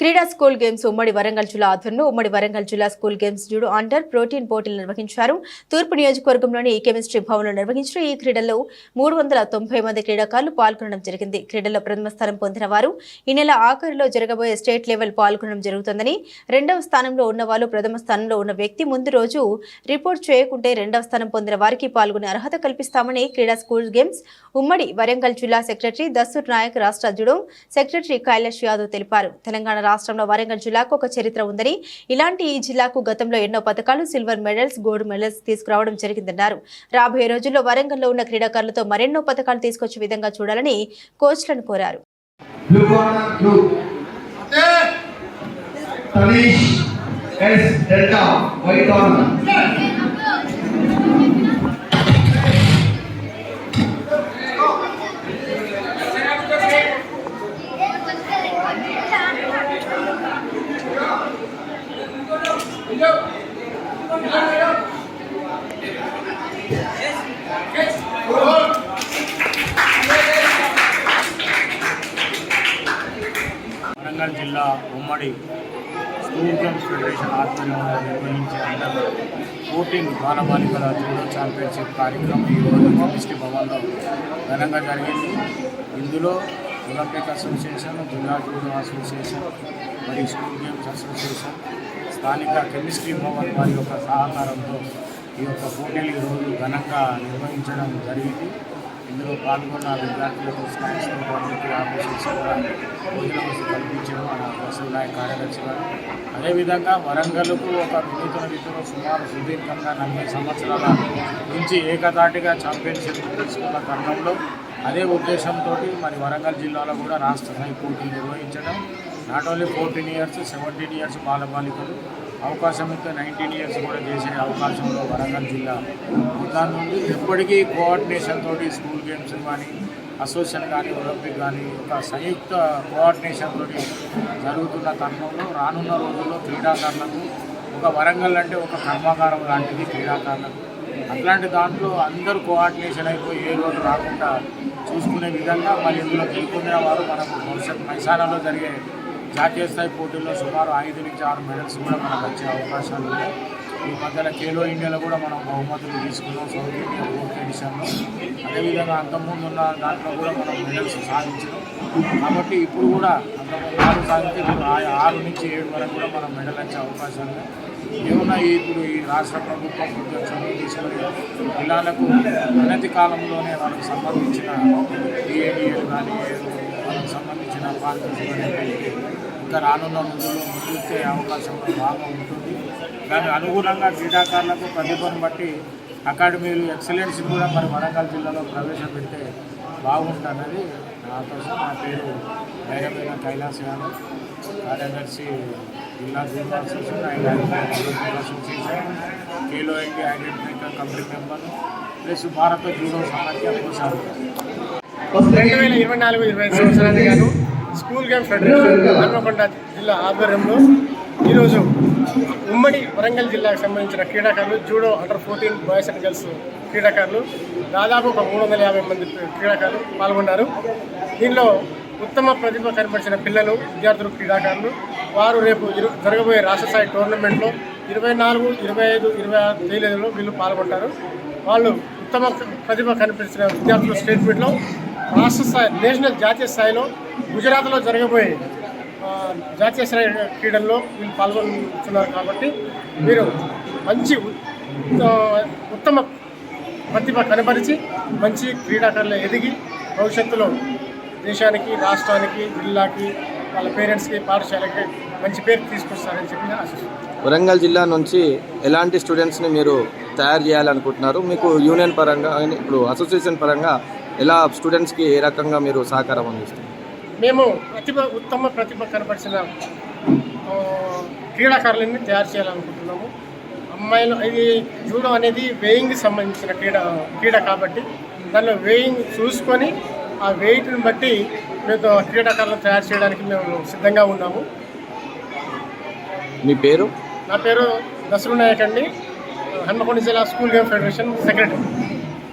క్రీడా school games ఉమ్మడి వరంగల్ జిల్లా ఆధ్వర్యంలో ఉమ్మడి వరంగల్ జిల్లా school games judo under fourteen పోటీలు నిర్వహించారు. తూర్పు నియోజకవర్గంలోని ఈ కెమిస్ట్రీ భవన్లో నిర్వహించిన ఈ క్రీడల్లో మూడు వందల తొంభై మంది క్రీడాకారులు పాల్గొనడం జరిగింది. క్రీడల్లో ప్రథమ స్థానం పొందిన వారు ఈ నెల ఆఖరిలో జరగబోయే స్టేట్ లెవెల్ పాల్గొనడం జరుగుతుందని రెండవ స్థానంలో ఉన్న వాళ్ళు ప్రథమ స్థానంలో ఉన్న వ్యక్తి ముందు రోజు రిపోర్ట్ చేయకుంటే రెండవ స్థానం పొందిన వారికి పాల్గొనే అర్హత కల్పిస్తామని క్రీడా స్కూల్ గేమ్స్ ఉమ్మడి వరంగల్ జిల్లా సెక్రటరీ దస్సూర్ నాయక్ రాష్ట్ర జుడో సెక్రటరీ కైలాష్ యాదవ్ తెలిపారు. తెలంగాణ రాష్ట్రంలో వరంగల్ జిల్లాకు ఒక చరిత్ర ఉందని ఇలాంటి ఈ జిల్లాకు గతంలో ఎన్నో పథకాలు సిల్వర్ మెడల్స్ గోల్డ్ మెడల్స్ తీసుకురావడం జరిగిందన్నారు. రాబోయే రోజుల్లో వరంగల్లో ఉన్న క్రీడాకారులతో మరెన్నో పథకాలు తీసుకొచ్చే విధంగా చూడాలని కోచ్లను కోరారు. Tanish S delta white S Warangal జిల్లా ఉమ్మడి స్కూల్ గేమ్స్ ఫెడరేషన్ ఆధ్వర్యంలో నిర్వహించే అండర్ ఫోర్టీన్ బాలబాలికల జూడో ఛాంపియన్షిప్ కార్యక్రమం ఈరోజు కెమిస్ట్రీ భవన్లో ఘనంగా జరిగింది. ఇందులో ఒలింపిక్ అసోసియేషన్ జిల్లా జూడో అసోసియేషన్ మరియు స్కూల్ గేమ్స్ అసోసియేషన్ స్థానిక కెమిస్ట్రీ భవన్ వారి యొక్క సహకారంతో ఈ యొక్క పోటీలు ఈరోజు ఘనంగా నిర్వహించడం జరిగింది. ఇందులో పాల్గొన్న విద్యార్థులకు స్నాక్స్ పబ్లిక్ ఆఫీసర్స్ కూడా భోజన వసతి కల్పించడం మన బస్సు నాయక్ కార్యదర్శి గారు. అదేవిధంగా వరంగల్కు ఒక వినూతన రీతిలో సుమారు సుదీర్ఘంగా నలభై సంవత్సరాల నుంచి ఏకదాటిగా ఛాంపియన్షిప్ తీసుకున్న తరుణంలో అదే ఉద్దేశంతో మరి వరంగల్ జిల్లాలో కూడా రాష్ట్ర స్థాయి పోటీలు నిర్వహించడం not only fourteen years seventeen years బాలబాలికలు అవకాశం ఇస్తే నైన్టీన్ ఇయర్స్ కూడా చేసే అవకాశంలో వరంగల్ జిల్లా. దాని నుండి ఎప్పటికీ కోఆర్డినేషన్ తోటి స్కూల్ గేమ్స్ కానీ అసోసియేషన్ కానీ ఒలింపిక్ కానీ ఒక సంయుక్త కోఆర్డినేషన్ తోటి జరుగుతున్న తరుణంలో రానున్న రోజుల్లో క్రీడాకారులకు ఒక వరంగల్ అంటే ఒక కర్మాగారం లాంటిది క్రీడాకారులకు. అట్లాంటి దాంట్లో అందరూ కోఆర్డినేషన్ అయిపోయి ఏ రోజు రాకుండా చూసుకునే విధంగా మళ్ళీ ఇందులో గెలుపొందిన వారు మనకు భవిష్యత్ మైసానాలో జరిగే జాతీయ స్థాయి పోటీల్లో సుమారు ఐదు నుంచి ఆరు మెడల్స్ కూడా మనకు వచ్చే అవకాశాలు ఉన్నాయి. ఈ మధ్యన ఖేలో ఇండియాలో కూడా మనం బహుమతులు తీసుకున్నాం. సౌత్ ఇండియా ఫోర్త్ ఎడిషన్లో అదేవిధంగా అంతకుముందు ఉన్న దాంట్లో కూడా మనం మెడల్స్ సాధించినాం. కాబట్టి ఇప్పుడు కూడా అంతకుముందు ఆరు సాధించి ఇప్పుడు ఆరు నుంచి ఏడు వరకు కూడా మనం మెడల్ వచ్చే అవకాశాలు ఉన్నాయి. ఏమన్నా ఇప్పుడు ఈ రాష్ట్ర ప్రభుత్వం కొంచెం చదువు తీసుకొని పిల్లలకు అనతి కాలంలోనే వాళ్ళకి సంబంధించిన డిఏడిఏలు కానీ వాళ్ళకి సంబంధించిన పార్టీస్ కానీ ఇంకా రానున్న రోజుల్లో ముందుకే అవకాశం బాగా ఉంటుంది. దానికి అనుగుణంగా క్రీడాకారులకు ప్రతిభను బట్టి అకాడమీలు ఎక్సలెన్స్ కూడా మరి వరంగల్ జిల్లాలో ప్రవేశపెడితే బాగుంటుందన్నది నా కోసం నా పేరు ధైర్యమైన కైలాస్ యాదవ్. కార్యదర్శి జిల్లా జిల్లా association and association Khelo India identify committee member plus భారత జూడో సమాఖ్య కోసం రెండు వేల ఇరవై నాలుగు ఇరవై ఐదు సంవత్సరానికి గాను స్కూల్ గేమ్ ఫెడరేషన్ హన్మకొండ జిల్లా ఆధ్వర్యంలో ఈరోజు ఉమ్మడి వరంగల్ జిల్లాకు సంబంధించిన క్రీడాకారులు judo under fourteen boys and girls క్రీడాకారులు దాదాపు ఒక మూడు వందల యాభై మంది క్రీడాకారులు పాల్గొన్నారు. దీనిలో ఉత్తమ ప్రతిభ కనపరిచిన పిల్లలు విద్యార్థులు క్రీడాకారులు వారు రేపు జరగబోయే రాష్ట్ర స్థాయి టోర్నమెంట్లో ఇరవై నాలుగు ఇరవై ఐదు ఇరవై ఆరు తేదీలలో వీళ్ళు పాల్గొంటారు. వాళ్ళు ఉత్తమ ప్రతిభ కనిపించిన విద్యార్థులు స్టేట్ మీట్లో రాష్ట్ర స్థాయి నేషనల్ జాతీయ స్థాయిలో గుజరాత్లో జరగబోయే జాతీయ స్థాయి క్రీడల్లో వీళ్ళు పాల్గొంటున్నారు కాబట్టి వీరు మంచి ఉత్తమ ప్రతిభ కనపరిచి మంచి క్రీడాకారులు ఎదిగి భవిష్యత్తులో దేశానికి రాష్ట్రానికి జిల్లాకి వాళ్ళ పేరెంట్స్కి పాఠశాలకి మంచి పేరు తీసుకొస్తారని చెప్పి ఆశిస్తున్నాను. వరంగల్ జిల్లా నుంచి ఎలాంటి స్టూడెంట్స్ని మీరు తయారు చేయాలనుకుంటున్నారు? మీకు యూనియన్ పరంగా ఇప్పుడు అసోసియేషన్ పరంగా ఎలా స్టూడెంట్స్కి ఏ రకంగా మీరు సహకారం అందిస్తారు? మేము ప్రతిభ ఉత్తమ ప్రతిభ కనపరిచిన క్రీడాకారులని తయారు చేయాలనుకుంటున్నాము. అమ్మాయిలు ఇది జూడో అనేది వేయింగ్కి సంబంధించిన క్రీడ క్రీడ కాబట్టి దానిలో వేయింగ్ చూసుకొని ఆ వెయిట్ని బట్టి మేము క్రీడాకారులను తయారు చేయడానికి మేము సిద్ధంగా ఉన్నాము. మీ పేరు? నా పేరు దసరు నాయక్ అండి. హన్మకొండ జిల్లా స్కూల్ గేమ్ ఫెడరేషన్ సెక్రటరీ.